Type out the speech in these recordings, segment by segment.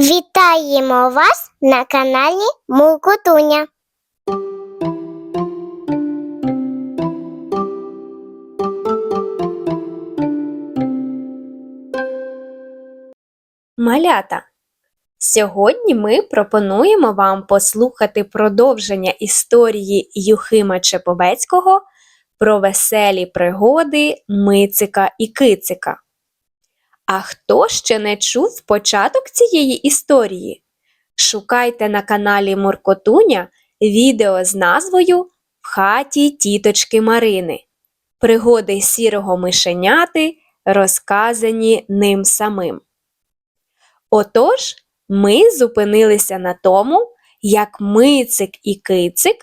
Вітаємо вас на каналі Муркотуня. Малята. Сьогодні ми пропонуємо вам послухати продовження історії Юхима Чеповецького про веселі пригоди Мицика і Кицика. А хто ще не чув початок цієї історії? Шукайте на каналі Моркотуня відео з назвою В хаті тіточки Марини. Пригоди сірого мишеняти, розказані ним самим. Отож, ми зупинилися на тому, як Мицик і Кицик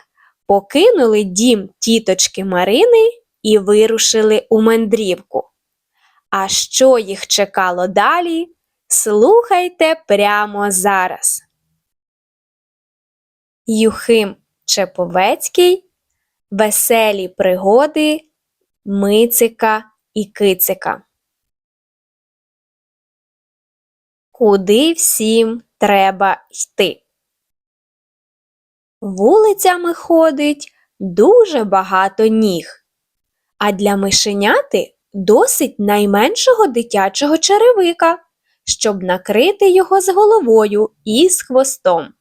покинули дім тіточки Марини і вирушили у мандрівку. А що їх чекало далі, слухайте прямо зараз. Юхим Чеповецький Веселі пригоди Мицика і Кицика. Куди всім треба йти? Вулицями ходить дуже багато ніг, а для мишеняти досить найменшого дитячого черевика, щоб накрити його з головою і з хвостом.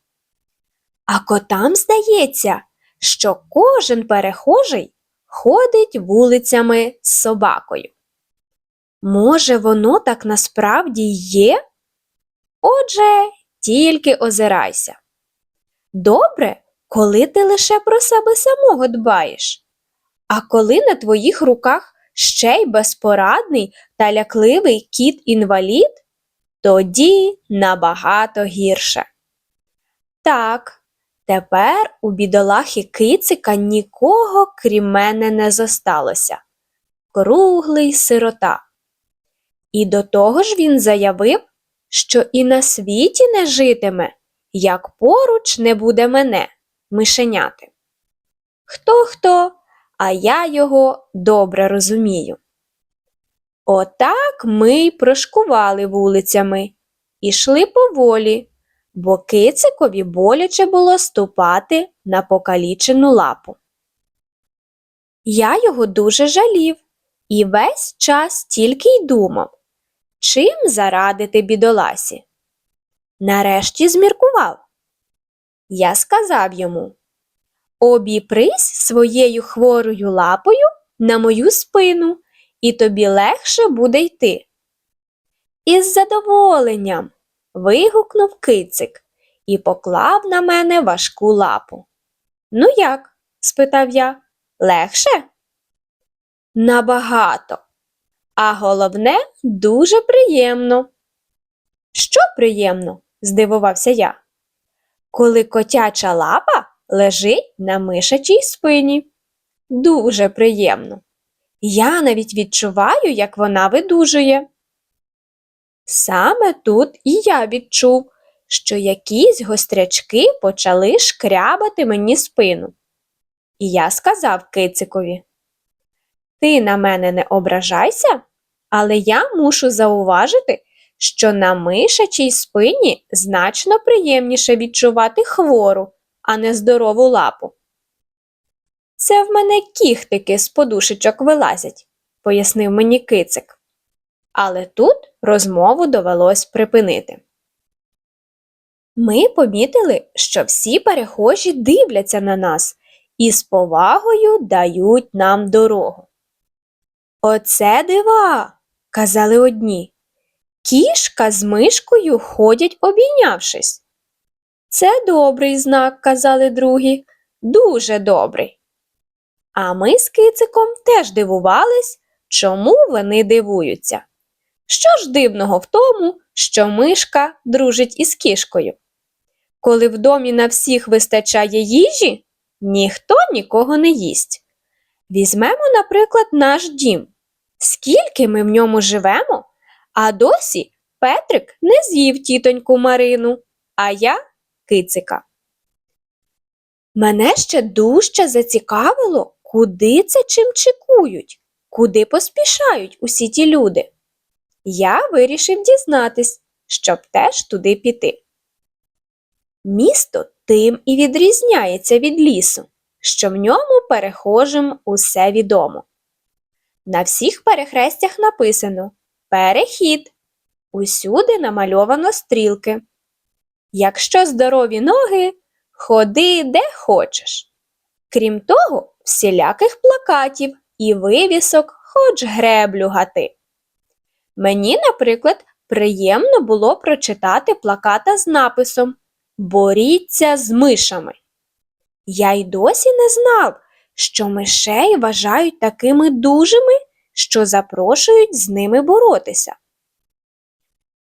А котам здається, що кожен перехожий ходить вулицями з собакою. Може, воно так насправді є? Отже, тільки озирайся. Добре, коли ти лише про себе самого дбаєш. А коли на твоїх руках ще й безпорадний та лякливий кіт-інвалід, тоді набагато гірше. Так, тепер у бідолахи кицика нікого крім мене не зосталося. Круглий сирота. І до того ж він заявив, що і на світі не житиме, як поруч не буде мене, мишеняти. Хто хто, а я його добре розумію. Отак ми й прошкували вулицями, ішли поволі, бо кицикові боляче було ступати на покалічену лапу. Я його дуже жалів і весь час тільки й думав, чим зарадити бідоласі. Нарешті зміркував. Я сказав йому Обіпрись своєю хворою лапою на мою спину, і тобі легше буде йти. Із задоволенням. вигукнув кицик і поклав на мене важку лапу. Ну як? спитав я. Легше? Набагато. А головне, дуже приємно. Що приємно? здивувався я. Коли котяча лапа лежить на мишачій спині. Дуже приємно. Я навіть відчуваю, як вона видужує. Саме тут і я відчув, що якісь гострячки почали шкрябати мені спину. І я сказав кицикові Ти на мене не ображайся, але я мушу зауважити, що на мишачій спині значно приємніше відчувати хвору, а не здорову лапу. Це в мене кіхтики з подушечок вилазять, пояснив мені кицик. Але тут розмову довелось припинити. Ми помітили, що всі перехожі дивляться на нас і з повагою дають нам дорогу. Оце дива, казали одні. Кішка з мишкою ходять обійнявшись. Це добрий знак, казали другі, дуже добрий. А ми з кициком теж дивувались, чому вони дивуються. Що ж дивного в тому, що мишка дружить із кішкою? Коли в домі на всіх вистачає їжі, ніхто нікого не їсть. Візьмемо, наприклад, наш дім. Скільки ми в ньому живемо, а досі Петрик не з'їв тітоньку Марину, а я кицика. Мене ще дужче зацікавило, куди це чим чекують, куди поспішають усі ті люди. Я вирішив дізнатись, щоб теж туди піти. Місто тим і відрізняється від лісу, що в ньому перехожим усе відомо. На всіх перехрестях написано Перехід. Усюди намальовано стрілки. Якщо здорові ноги, ходи де хочеш. Крім того, всіляких плакатів і вивісок хоч греблю гати. Мені, наприклад, приємно було прочитати плаката з написом Боріться з мишами. Я й досі не знав, що мишей вважають такими дужими, що запрошують з ними боротися.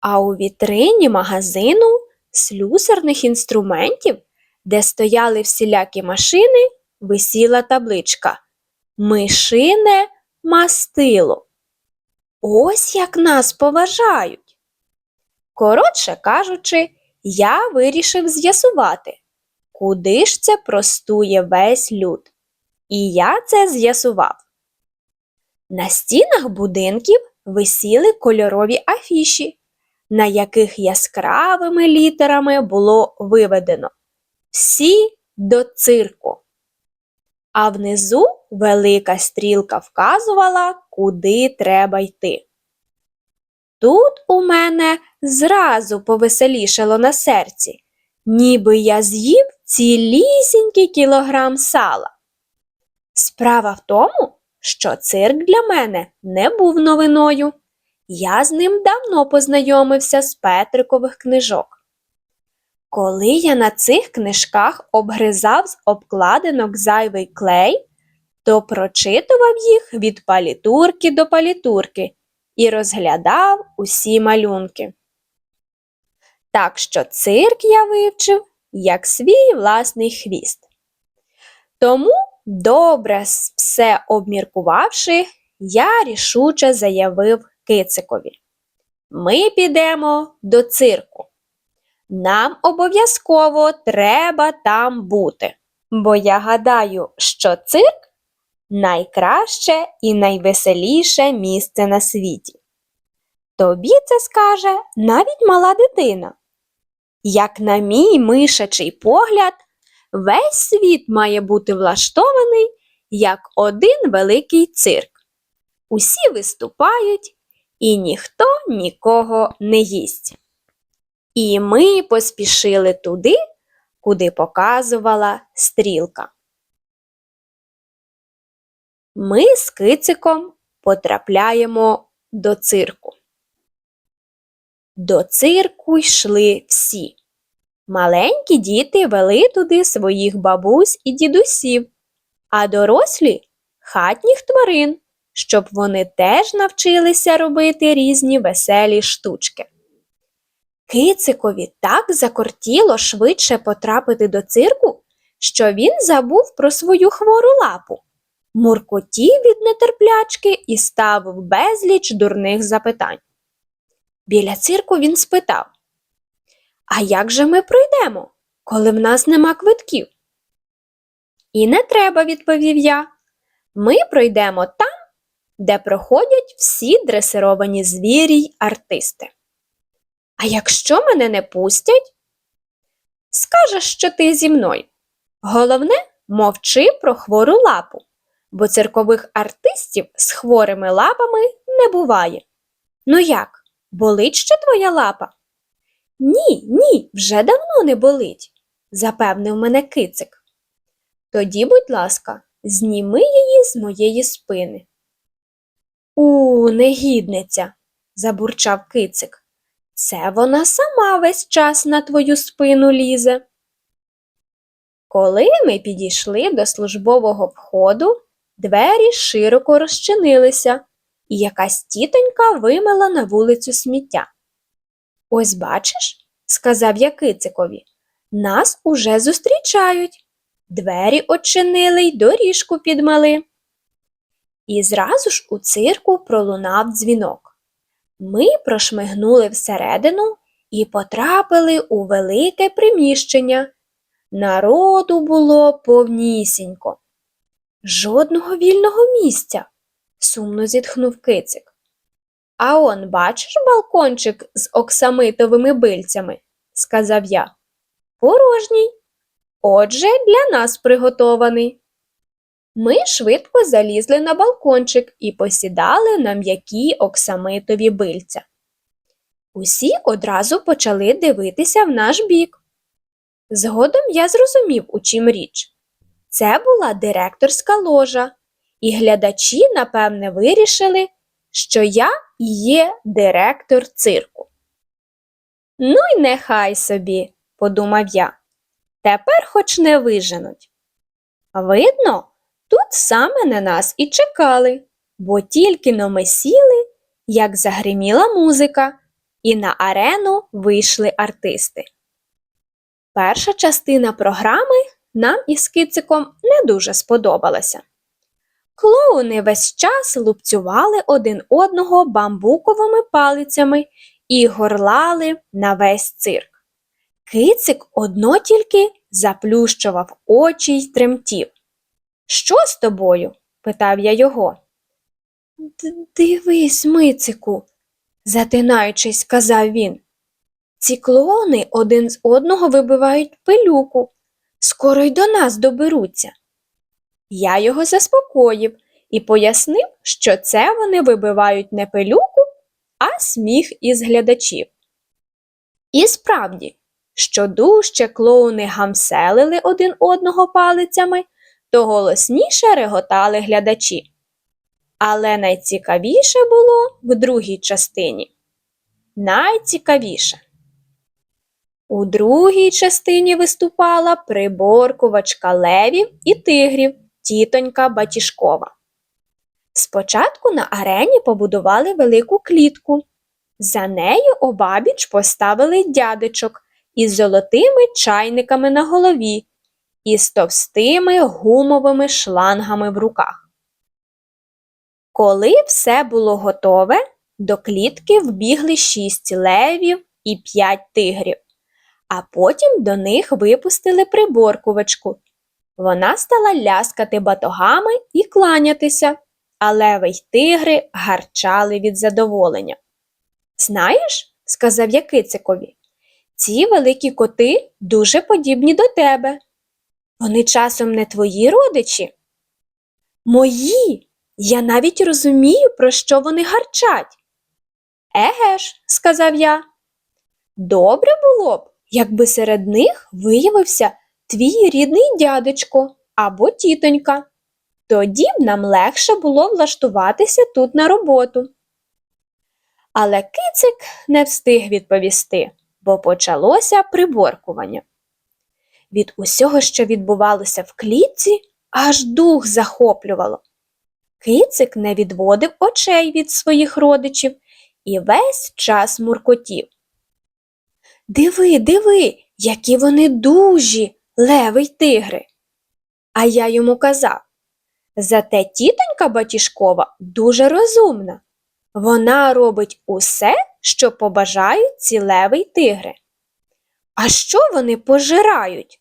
А у вітрині магазину слюсарних інструментів, де стояли всілякі машини, висіла табличка Мишине мастило. Ось як нас поважають. Коротше кажучи, я вирішив з'ясувати, куди ж це простує весь люд. І я це з'ясував. На стінах будинків висіли кольорові афіші, на яких яскравими літерами було виведено Всі до цирку. А внизу велика стрілка вказувала, куди треба йти. Тут у мене зразу повеселішало на серці, ніби я з'їв цілісінький кілограм сала. Справа в тому, що цирк для мене не був новиною. Я з ним давно познайомився з Петрикових книжок. Коли я на цих книжках обгризав з обкладинок зайвий клей, то прочитував їх від палітурки до палітурки і розглядав усі малюнки. Так що цирк я вивчив як свій власний хвіст. Тому, добре все обміркувавши, я рішуче заявив кицикові. Ми підемо до цирку. Нам обов'язково треба там бути, бо я гадаю, що цирк найкраще і найвеселіше місце на світі. Тобі це скаже навіть мала дитина. Як на мій мишачий погляд, весь світ має бути влаштований як один великий цирк. Усі виступають, і ніхто нікого не їсть. І ми поспішили туди, куди показувала стрілка. Ми з кициком потрапляємо до цирку. До цирку йшли всі. Маленькі діти вели туди своїх бабусь і дідусів, а дорослі хатніх тварин, щоб вони теж навчилися робити різні веселі штучки. Кицикові так закортіло швидше потрапити до цирку, що він забув про свою хвору лапу, муркотів від нетерплячки і ставив безліч дурних запитань. Біля цирку він спитав: А як же ми пройдемо, коли в нас нема квитків? І не треба, відповів я. Ми пройдемо там, де проходять всі дресировані звірі й артисти. А якщо мене не пустять? Скажеш, що ти зі мною. Головне, мовчи про хвору лапу, бо циркових артистів з хворими лапами не буває. Ну як, болить ще твоя лапа? Ні, ні, вже давно не болить, запевнив мене кицик. Тоді, будь ласка, зніми її з моєї спини. У, негідниця, забурчав кицик. Це вона сама весь час на твою спину лізе. Коли ми підійшли до службового входу, двері широко розчинилися, і якась тітонька вимила на вулицю сміття. Ось бачиш, сказав я кицикові, нас уже зустрічають. Двері очинили й доріжку підмели. І зразу ж у цирку пролунав дзвінок. Ми прошмигнули всередину і потрапили у велике приміщення. Народу було повнісінько. Жодного вільного місця, сумно зітхнув кицик. А он, бачиш балкончик з оксамитовими бильцями, сказав я. Порожній. Отже, для нас приготований. Ми швидко залізли на балкончик і посідали на м'які оксамитові бильця. Усі одразу почали дивитися в наш бік. Згодом я зрозумів, у чим річ. Це була директорська ложа, і глядачі, напевне, вирішили, що я є директор цирку. Ну й нехай собі, подумав я. Тепер хоч не виженуть. Видно, тут саме на нас і чекали, бо тільки но ми сіли, як загриміла музика, і на арену вийшли артисти. Перша частина програми нам із кициком не дуже сподобалася. Клоуни весь час лупцювали один одного бамбуковими палицями і горлали на весь цирк. Кицик одно тільки заплющував очі й тремтів. Що з тобою? питав я його. Дивись, Мицику, затинаючись, сказав він. Ці клоуни один з одного вибивають пилюку. Скоро й до нас доберуться. Я його заспокоїв і пояснив, що це вони вибивають не пилюку, а сміх із глядачів. І справді, що дужче клоуни гамселили один одного палицями, то голосніше реготали глядачі. Але найцікавіше було в другій частині. Найцікавіше. У другій частині виступала приборкувачка левів і тигрів тітонька Батішкова. Спочатку на арені побудували велику клітку. За нею обабіч поставили дядечок із золотими чайниками на голові і з товстими гумовими шлангами в руках. Коли все було готове, до клітки вбігли шість левів і п'ять тигрів, а потім до них випустили приборкувачку. Вона стала ляскати батогами і кланятися, а леви й тигри гарчали від задоволення. Знаєш, сказав я кицикові, ці великі коти дуже подібні до тебе. Вони часом не твої родичі? Мої. Я навіть розумію, про що вони гарчать. Еге ж, сказав я. Добре було б, якби серед них виявився твій рідний дядечко або тітонька. Тоді б нам легше було влаштуватися тут на роботу. Але кицик не встиг відповісти, бо почалося приборкування. Від усього, що відбувалося в клітці, аж дух захоплювало. Кицик не відводив очей від своїх родичів і весь час муркотів. Диви, диви, які вони дужі, леви й тигри. А я йому казав зате тітонька Батішкова дуже розумна. Вона робить усе, що побажають ці леви й тигри. А що вони пожирають?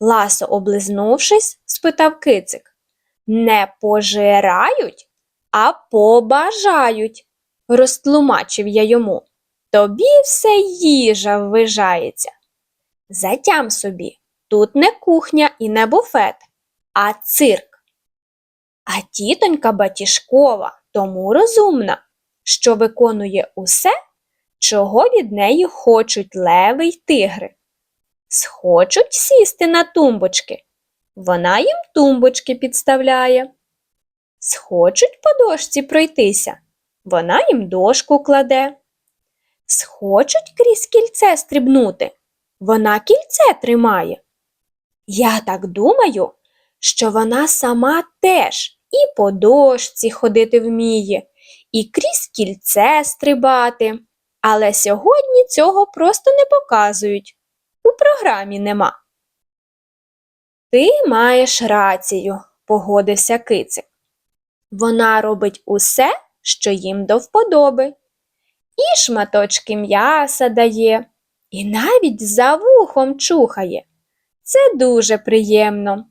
Ласо облизнувшись, спитав кицик. Не пожирають, а побажають, розтлумачив я йому. Тобі все їжа ввижається. Затям собі, тут не кухня і не буфет, а цирк. А тітонька Батішкова тому розумна, що виконує усе, чого від неї хочуть леви й тигри. Схочуть сісти на тумбочки, вона їм тумбочки підставляє. Схочуть по дошці пройтися, вона їм дошку кладе. Схочуть крізь кільце стрибнути, вона кільце тримає. Я так думаю, що вона сама теж і по дошці ходити вміє, і крізь кільце стрибати. Але сьогодні цього просто не показують. У програмі нема. Ти маєш рацію, погодився кицик. Вона робить усе, що їм до вподоби. І шматочки м'яса дає, і навіть за вухом чухає. Це дуже приємно.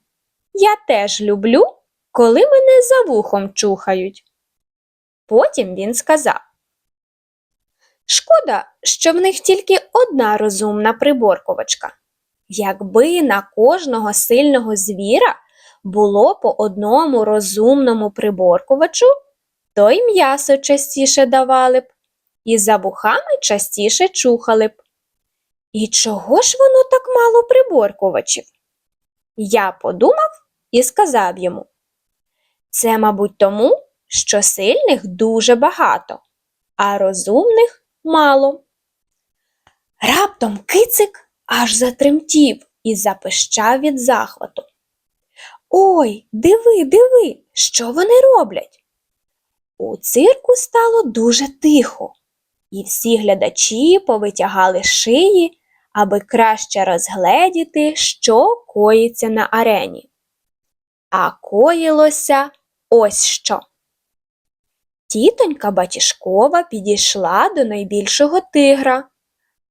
Я теж люблю, коли мене за вухом чухають. Потім він сказав Шкода, що в них тільки одна розумна приборкувачка. якби на кожного сильного звіра було по одному розумному приборкувачу, то й м'ясо частіше давали б, і за вухами частіше чухали б. І чого ж воно так мало приборкувачів? Я подумав і сказав йому. Це, мабуть, тому, що сильних дуже багато, а розумних мало. Раптом кицик аж затремтів і запищав від захвату. Ой, диви, диви, що вони роблять? У цирку стало дуже тихо, і всі глядачі повитягали шиї, аби краще розгледіти, що коїться на арені. А коїлося ось що. Тітонька Батішкова підійшла до найбільшого тигра,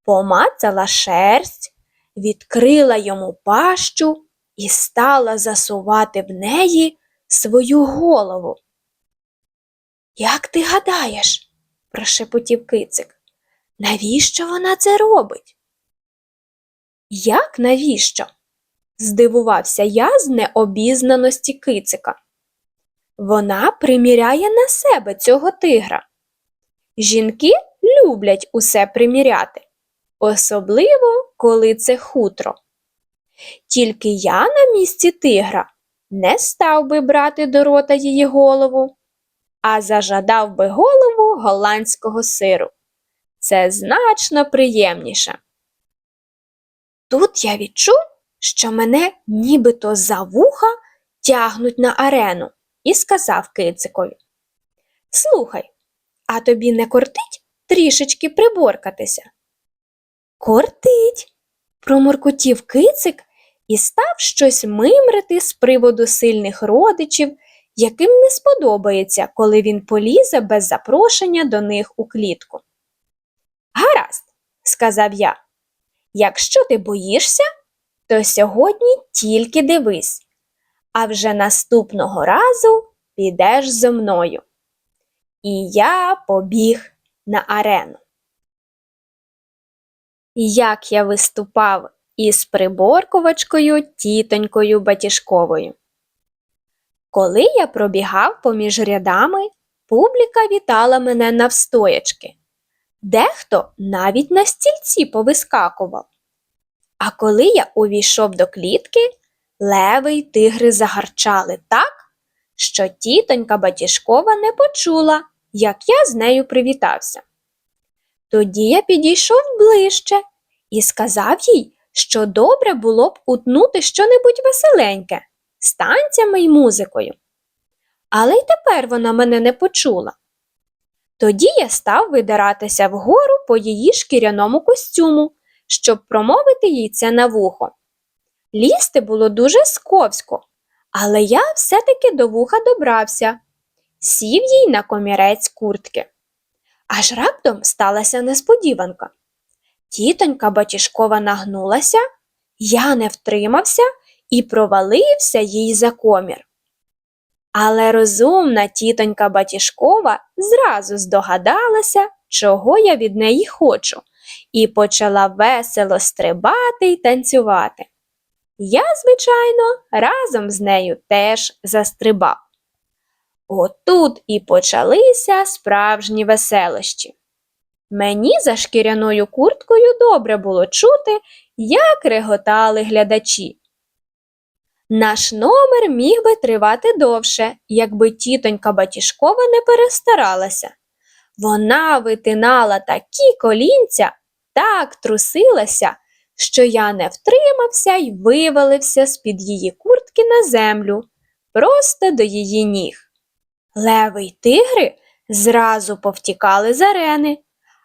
помацала шерсть, відкрила йому пащу і стала засувати в неї свою голову. Як ти гадаєш? прошепотів кицик. Навіщо вона це робить? Як навіщо? здивувався я з необізнаності кицика. Вона приміряє на себе цього тигра. Жінки люблять усе приміряти, особливо, коли це хутро. Тільки я на місці тигра не став би брати до рота її голову, а зажадав би голову голландського сиру. Це значно приємніше. Тут я відчув, що мене нібито за вуха тягнуть на арену і сказав кицикові Слухай, а тобі не кортить трішечки приборкатися? Кортить, проморкотів кицик і став щось мимрити з приводу сильних родичів, яким не сподобається, коли він полізе без запрошення до них у клітку. Гаразд, сказав я, якщо ти боїшся, то сьогодні тільки дивись, а вже наступного разу підеш зо мною. І я побіг на арену. Як я виступав із приборкувачкою тітонькою Батішковою. Коли я пробігав поміж рядами, публіка вітала мене навстоячки. Дехто навіть на стільці повискакував. А коли я увійшов до клітки, леви й тигри загарчали так, що тітонька Батішкова не почула, як я з нею привітався. Тоді я підійшов ближче і сказав їй, що добре було б утнути щонебудь веселеньке з танцями й музикою. Але й тепер вона мене не почула. Тоді я став видиратися вгору по її шкіряному костюму, щоб промовити їй це на вухо. Лізти було дуже сковсько, але я все-таки до вуха добрався, сів їй на комірець куртки. Аж раптом сталася несподіванка. Тітонька Батішкова нагнулася, я не втримався і провалився їй за комір. Але розумна тітонька Батішкова зразу здогадалася, чого я від неї хочу, і почала весело стрибати й танцювати. Я, звичайно, разом з нею теж застрибав. Отут і почалися справжні веселощі. Мені за шкіряною курткою добре було чути, як реготали глядачі. Наш номер міг би тривати довше, якби тітонька Батішкова не перестаралася. Вона витинала такі колінця, так трусилася, що я не втримався й вивалився з-під її куртки на землю, просто до її ніг. Леви й тигри зразу повтікали з арени,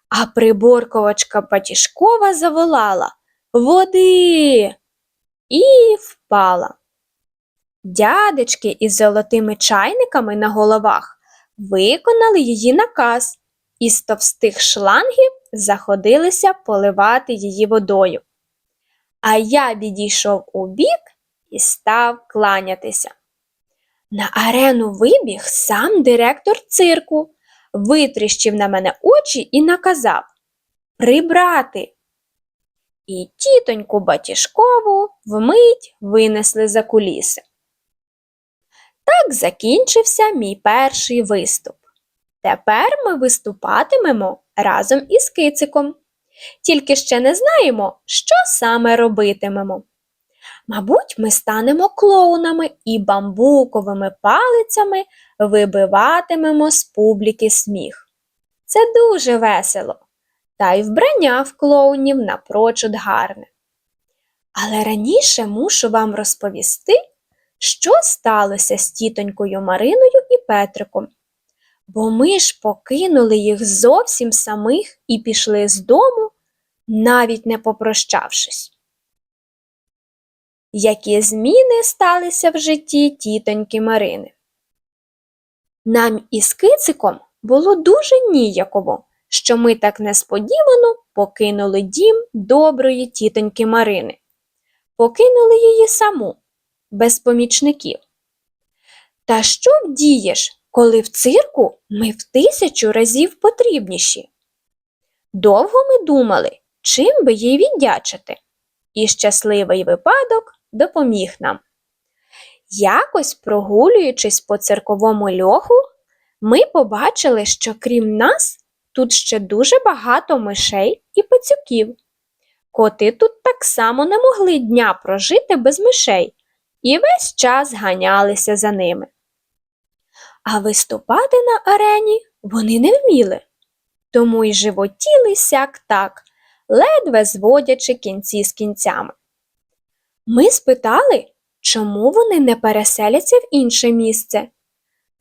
а приборковачка Патішкова заволала Води і впала. Дядечки із золотими чайниками на головах виконали її наказ і з товстих шлангів заходилися поливати її водою. А я відійшов у бік і став кланятися. На арену вибіг сам директор цирку, витріщив на мене очі і наказав Прибрати. і тітоньку Батішкову вмить винесли за куліси. Так закінчився мій перший виступ. Тепер ми виступатимемо разом із кициком. Тільки ще не знаємо, що саме робитимемо. Мабуть, ми станемо клоунами і бамбуковими палицями вибиватимемо з публіки сміх. Це дуже весело, та й вбрання в клоунів напрочуд гарне. Але раніше мушу вам розповісти, що сталося з тітонькою Мариною і Петриком. Бо ми ж покинули їх зовсім самих і пішли з дому, навіть не попрощавшись. Які зміни сталися в житті тітоньки Марини? Нам із кициком було дуже ніяково, що ми так несподівано покинули дім доброї тітоньки Марини. Покинули її саму, без помічників. Та що вдієш, коли в цирку ми в тисячу разів потрібніші? Довго ми думали, чим би їй віддячити, і щасливий випадок допоміг нам. Якось, прогулюючись по цирковому льоху, ми побачили, що крім нас тут ще дуже багато мишей і пацюків. Коти тут так само не могли дня прожити без мишей і весь час ганялися за ними. А виступати на арені вони не вміли, тому й животіли сяк так, ледве зводячи кінці з кінцями. Ми спитали, чому вони не переселяться в інше місце.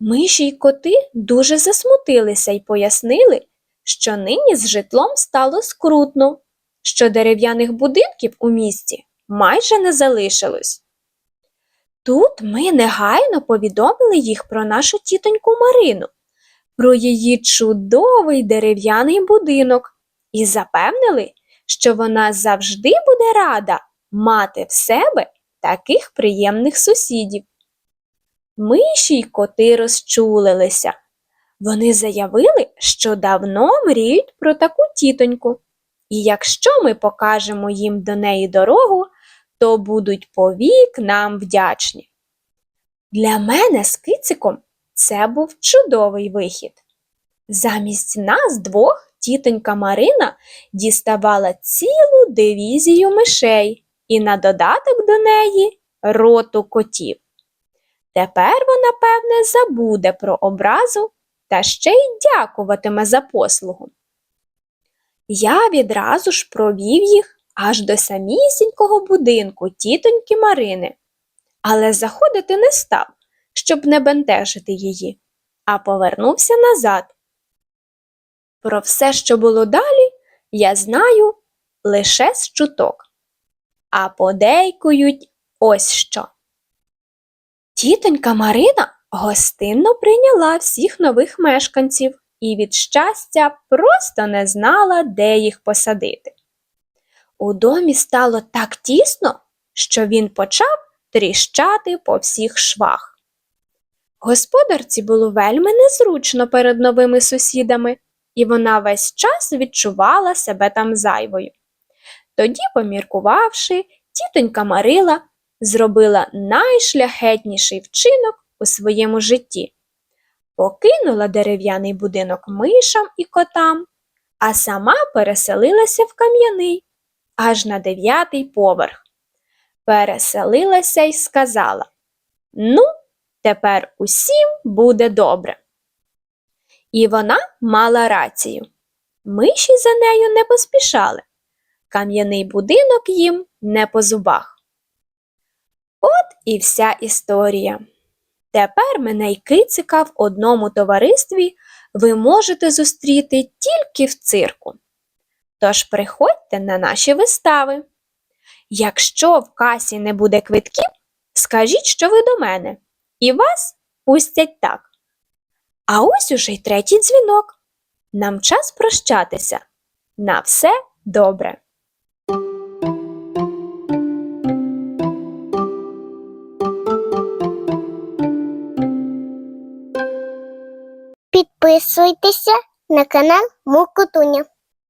Миші й коти дуже засмутилися й пояснили, що нині з житлом стало скрутно, що дерев'яних будинків у місті майже не залишилось. Тут ми негайно повідомили їх про нашу тітоньку Марину, про її чудовий дерев'яний будинок і запевнили, що вона завжди буде рада мати в себе таких приємних сусідів. Миші й коти розчулилися. Вони заявили, що давно мріють про таку тітоньку, і якщо ми покажемо їм до неї дорогу, то будуть повік нам вдячні. Для мене з кициком це був чудовий вихід. Замість нас двох тітонька Марина діставала цілу дивізію мишей і на додаток до неї роту котів. Тепер вона, певне, забуде про образу та ще й дякуватиме за послугу. Я відразу ж провів їх аж до самісінького будинку тітоньки Марини, але заходити не став, щоб не бентежити її, а повернувся назад. Про все, що було далі, я знаю лише з чуток, а подейкують ось що. Тітонька Марина гостинно прийняла всіх нових мешканців і від щастя просто не знала, де їх посадити. У домі стало так тісно, що він почав тріщати по всіх швах. Господарці було вельми незручно перед новими сусідами, і вона весь час відчувала себе там зайвою. Тоді, поміркувавши, тітонька Марила зробила найшляхетніший вчинок у своєму житті. Покинула дерев'яний будинок мишам і котам, а сама переселилася в кам'яний, аж на дев'ятий поверх. Переселилася й сказала: Ну, тепер усім буде добре. І вона мала рацію. Миші за нею не поспішали. Кам'яний будинок їм не по зубах. От і вся історія. Тепер мене й кицика в одному товаристві ви можете зустріти тільки в цирку. Тож приходьте на наші вистави. Якщо в касі не буде квитків, скажіть, що ви до мене, і вас пустять так. А ось уже й третій дзвінок. Нам час прощатися. На все добре. Підписуйтеся на канал Мукутуня.